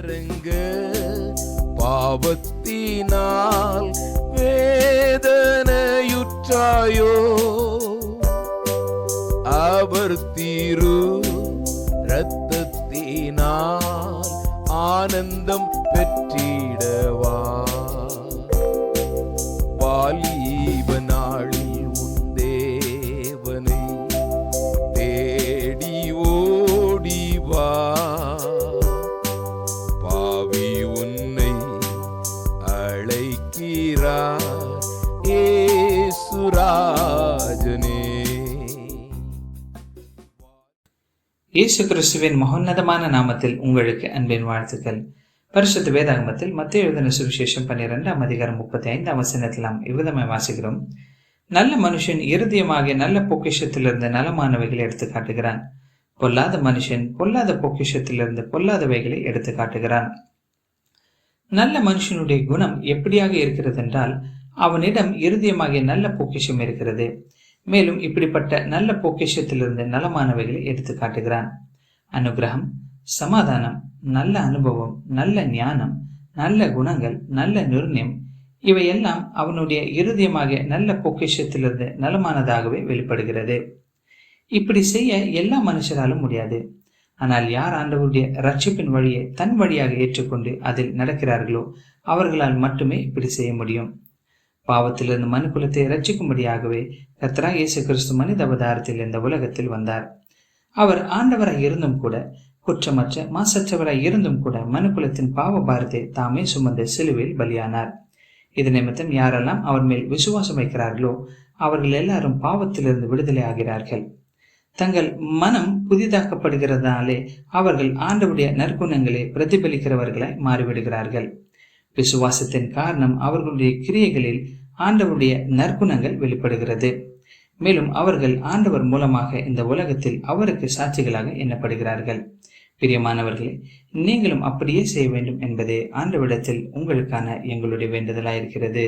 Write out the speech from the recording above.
கரங்க பாவத்தினால் வேதனையுற்றாயோ? அவர் தீரு இரத்தத்தினால் ஆனந்தம் பெற்றிடவா? வாலிப ஏசுராஜனே இயேசு கிறிஸ்துவின் மகோன்னதமான நாமத்தில் உங்களுக்கு அன்பின் வாழ்த்துக்கள். பரிசுத்த வேதாகமத்தில் மத்திய எழுதின சுவிசேஷம் பன்னிரெண்டாம் அதிகாரம் முப்பத்தி ஐந்தாம் வசனத்தில் நாம் இவ்விதமாய் வாசிக்கிறோம். நல்ல மனுஷன் இருதயமாகிய நல்ல பொக்கிஷத்திலிருந்து நலமானவைகளை எடுத்து காட்டுகிறான். பொல்லாத மனுஷன் பொல்லாத பொக்கிஷத்திலிருந்து பொல்லாதவைகளை எடுத்து காட்டுகிறான். நல்ல மனுஷனுடைய குணம் எப்படியாக இருக்கிறது என்றால் அவனிடம் இருதயமாகிய நல்ல பொக்கிஷம் இருக்கிறது. மேலும் இப்படிப்பட்ட நல்ல பொக்கிஷத்திலிருந்து நலமானவைகளை எடுத்து காட்டுகிறான். அனுகிரகம் சமாதானம் நல்ல அனுபவம் நல்ல ஞானம் நல்ல குணங்கள் நல்ல நிர்ணயம் இவையெல்லாம் அவனுடைய இருதயமாக நல்ல பொக்கிஷத்திலிருந்து நலமானதாகவே வெளிப்படுகிறது. இப்படி செய்ய எல்லா மனுஷராலும் முடியாது. ஆனால் யார் ஆண்டவருடைய ரட்சிப்பின் வழியை தன் வழியாக ஏற்றுக்கொண்டு அதில் நடக்கிறார்களோ அவர்களால் மட்டுமே இப்படி செய்ய முடியும். பாவத்திலிருந்து மனுக்குலத்தை ரட்சிக்கும்படியாகவே கத்ரா இயேசு கிறிஸ்து மனித அவதாரத்தில் இந்த உலகத்தில் வந்தார். அவர் ஆண்டவராய் இருந்தும் கூட குற்றமற்ற மாசற்றவராய் இருந்தும் கூட மனுக்குலத்தின் பாவ பாரத்தை தாமே சுமந்த சிலுவையில் பலியானார். இது நிமித்தம் யாரெல்லாம் அவர் மேல் விசுவாசம் வைக்கிறார்களோ அவர்கள் எல்லாரும் பாவத்திலிருந்து விடுதலை ஆகிறார்கள். தங்கள் மனம் புதிதாக்கப்படுகிறதாலே அவர்கள் ஆண்டவுடைய நற்குணங்களை பிரதிபலிக்கிறவர்களாய் மாறிவிடுகிறார்கள். விசுவாசத்தின் காரணம் அவர்களுடைய கிரியைகளில் ஆண்டவருடைய நற்குணங்கள் வெளிப்படுகிறது. மேலும் அவர்கள் ஆண்டவர் மூலமாக இந்த உலகத்தில் அவருக்கு சாட்சிகளாக எண்ணப்படுகிறார்கள். பிரியமானவர்களே நீங்களும் அப்படியே செய்ய வேண்டும் என்பதே ஆண்டவிடத்தில் உங்களுக்கான எங்களுடைய வேண்டுதலாயிருக்கிறது.